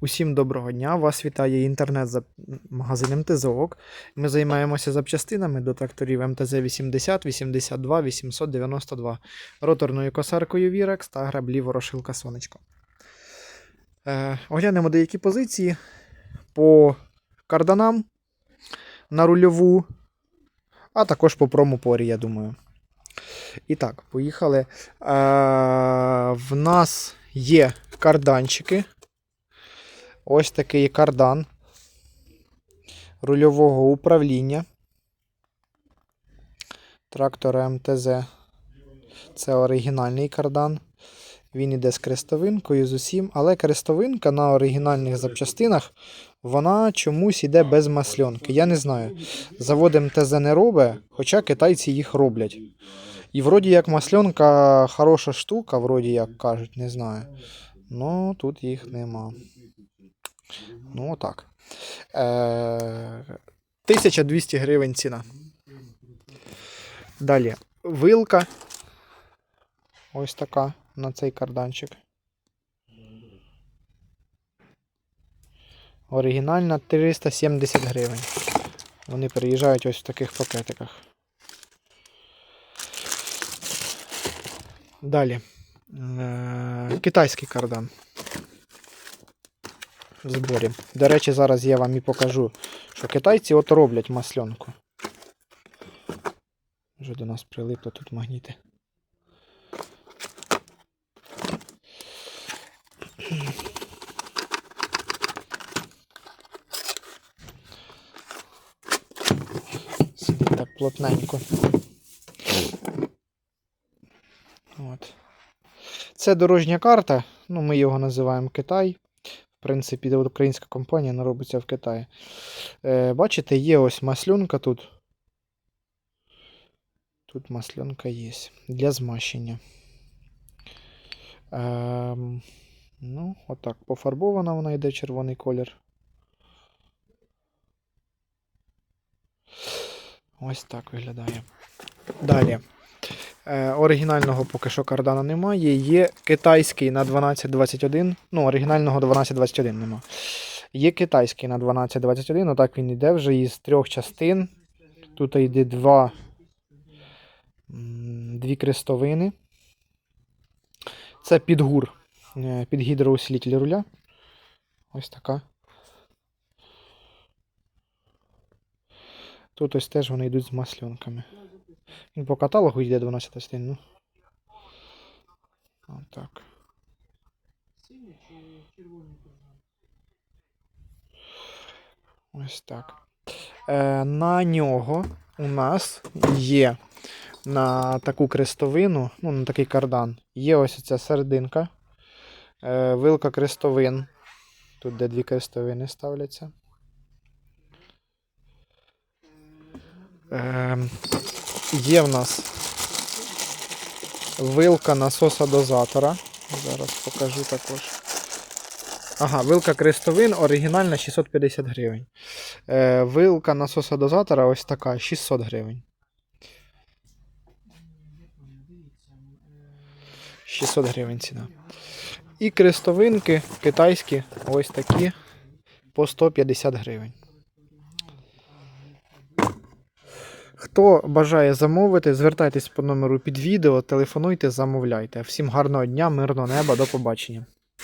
Усім доброго дня! Вас вітає інтернет-магазин МТЗОК. Ми займаємося запчастинами до тракторів МТЗ 80, 82, 892, роторною косаркою Вірекс та граблі Ворошилка Сонечко. Е, оглянемо деякі позиції по карданам на рульову, а також по промопорі, я думаю. І так, поїхали. Е, в нас є карданчики. Ось такий кардан рульового управління. Трактора МТЗ. Це оригінальний кардан. Він іде з крестовинкою з усім, але крестовинка на оригінальних запчастинах вона чомусь іде без масльонки. Я не знаю. Завод МТЗ не робить, хоча китайці їх роблять. І вроді як масльонка хороша штука, вроді як кажуть, не знаю. Ну тут їх нема. Ну, отак. Е, 1200 гривень ціна. Далі. Вилка. Ось така на цей карданчик. Оригінальна 370 гривень. Вони приїжджають ось в таких пакетиках. Далі. Е, китайський кардан в зборі. До речі, зараз я вам і покажу, що китайці от роблять масленку. Вже до нас прилипло тут магніти. Так плотненько. От. Це дорожня карта, ну ми його називаємо Китай. В принципі, українська компанія вона робиться в Китаї. Е, бачите, є ось маслюнка тут. Тут маслюнка є для змащення. Е, ну, отак. Пофарбована вона йде червоний колір. Ось так виглядає. Далі. Е, оригінального поки що кардана немає. Є китайський на 1221. Ну, оригінального 1221 нема. Є китайський на 1221, отак він йде вже із трьох частин. Тут йде два, дві крестовини. Це підгур, е, під гідроусилитель руля. Ось така. Тут ось теж вони йдуть з масльонками. Він по каталогу йде 12 частин, ну. Отак. Ось так. Е, на нього у нас є на таку крестовину, ну, на такий кардан, є ось ця серединка, е, вилка крестовин. Тут де дві крестовини ставляться. Е, є в нас вилка насоса дозатора. Зараз покажу також. Ага, вилка крестовин оригінальна 650 гривень. Е, вилка насоса дозатора ось така 600 гривень. 600 гривень ціна. І крестовинки китайські ось такі по 150 гривень. Хто бажає замовити, звертайтесь по номеру під відео, телефонуйте, замовляйте. Всім гарного дня, мирного неба, до побачення.